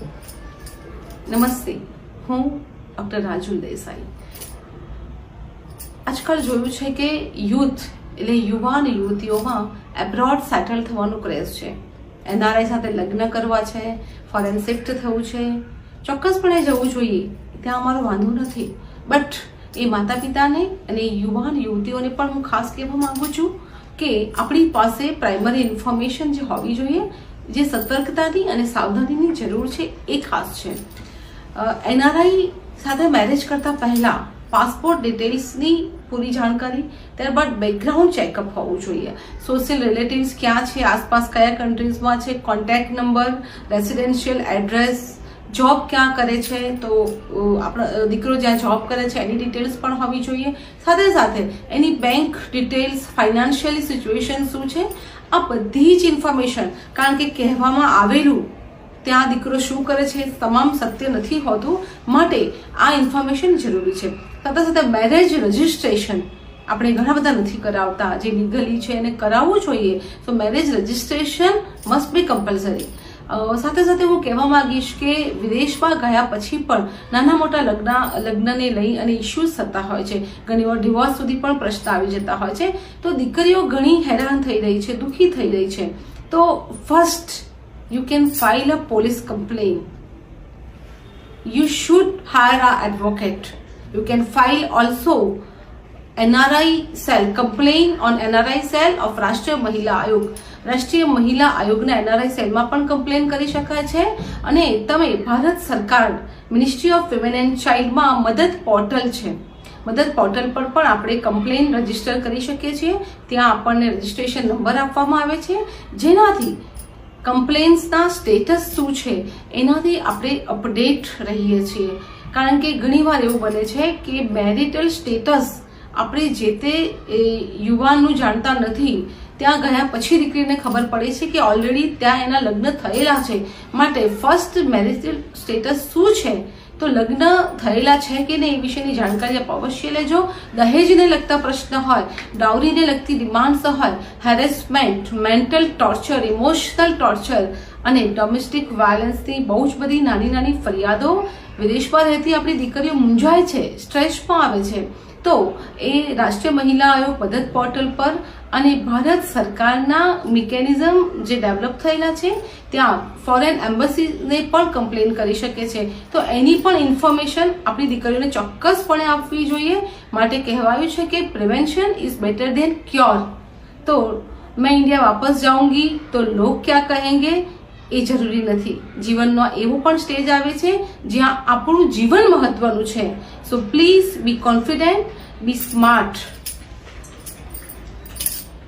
નમસ્તે હું ડોક્ટર રાજુલ દેસાઈ આજકાલ જોયું છે કે યુથ એટલે યુવાન યુવતીઓમાં એબ્રોડ સેટલ થવાનું ક્રેઝ છે એનઆરઆઈ સાથે લગ્ન કરવા છે ફોરેન શિફ્ટ થવું છે। ચોક્કસપણે જવું જોઈએ, ત્યાં અમારો વાંધો નથી। બટ એ માતા પિતાને અને યુવાન યુવતીઓને પણ હું ખાસ કહેવા માગું છું કે આપણી પાસે પ્રાઇમરી ઇન્ફોર્મેશન જે હોવી જોઈએ જે સતર્કતાની અને સાવધાનીની જરૂર છે એ ખાસ છે. એનઆરઆઈ સાથે મેરેજ કરતા પહેલા પાસપોર્ટ ડિટેલ્સની પૂરી જાણકારી ત્યારબાદ બેકગ્રાઉન્ડ ચેકઅપ હોવું જોઈએ. સોશિયલ રિલેટિવ્સ ક્યાં છે, આસપાસ કયા કન્ટ્રીઝમાં છે contact number residential address job ક્યાં કરે છે? તો આપણો દીકરો જ્યાં જોબ કરે છે, એની ડિટેલ્સ પણ હોવી જોઈએ. સાથે સાથે, એની બેંક ડિટેલ્સ ફાઇનાન્શિયલી સિચ્યુએશન શું છે? આ બધી જ ઇન્ફોર્મેશન કારણ કે કહેવામાં આવેલું, ત્યાં દીકરો શું કરે છે તમામ સત્ય નથી હોતું, માટે આ ઇન્ફોર્મેશન જરૂરી છે. સાથે સાથે મેરેજ રજિસ્ટ્રેશન આપણે ઘણા બધા નથી કરાવતા. જે લીગલી છે, એને કરાવવું જોઈએ. તો marriage registration must be compulsory સાથે સાથે હું કહેવા માંગીશ કે વિદેશમાં ગયા પછી પણ નાના મોટા લગ્ન, લગ્નને લઈ અને ઇસ્યુઝ થતા હોય છે. ઘણીવાર ડિવોર્સ સુધી પણ પ્રશ્ન આવી જતા હોય છે. તો દીકરીઓ ઘણી હેરાન થઈ રહી છે, દુઃખી થઈ રહી છે. તો first you can file a police complaint you should hire a advocate you can file also NRI cell complaint on NRI cell of Rashtriya Mahila Aayog રાષ્ટ્રીય મહિલા આયોગના એનઆરઆઈ સેલમાં પણ કમ્પ્લેન કરી શકાય છે અને તમે ભારત સરકાર મિનિસ્ટ્રી ઓફ વિમેન એન્ડ ચાઇલ્ડમાં મદદ પોર્ટલ છે. મદદ પોર્ટલ પર પણ આપણે કમ્પ્લેન રજિસ્ટર કરી શકીએ છીએ. ત્યાં આપણને રજીસ્ટ્રેશન નંબર આપવામાં આવે છે. જેનાથી કમ્પ્લેન્સના સ્ટેટસ શું છે, એનાથી આપણે અપડેટ રહીએ છીએ. કારણ કે ઘણીવાર એવું બને છે કે મેરિટલ સ્ટેટસ આપણે જે તે યુવાનનું જાણતા નથી, ત્યાં ગયા પછી દીકરીને ખબર પડે છે કે ઓલરેડી ત્યાં એના લગ્ન થયેલા છે. માટે ફર્સ્ટ મેરેજ સ્ટેટસ શું છે? તો લગ્ન થયેલા છે કે નહીં એ વિશેની જાણકારી આપ અવશ્ય લેજો. દહેજને લગતા પ્રશ્ન હોય ડાઉરીને લગતી ડિમાન્ડ્સ હોય harassment mental torture emotional torture અને ડોમેસ્ટિક વાયલન્સની બહુ જ બધી નાની નાની ફરિયાદો વિદેશમાં રહેતી આપણી દીકરીઓ મૂંઝાય છે સ્ટ્રેસમાં આવે છે. તો એ રાષ્ટ્રીય મહિલા આયોગ મદદ પોર્ટલ પર અને ભારત સરકારના મિકેનિઝમ જે ડેવલપ થયેલા છે, ત્યાં ફોરેન એમ્બસીને પણ કમ્પ્લેન કરી શકે છે. તો એની પણ ઇન્ફોર્મેશન આપણી દીકરીઓને ચોક્કસપણે આપવી જોઈએ. માટે કહેવાયું છે કે prevention is better than cure. તો, મેં ઇન્ડિયા વાપસ જાઉંગી, તો લોગ ક્યાં કહેંગે? એ જરૂરી નથી. જીવનનો એવો પણ સ્ટેજ આવે છે જ્યાં આપણું જીવન મહત્વનું છે. So please be confident be smart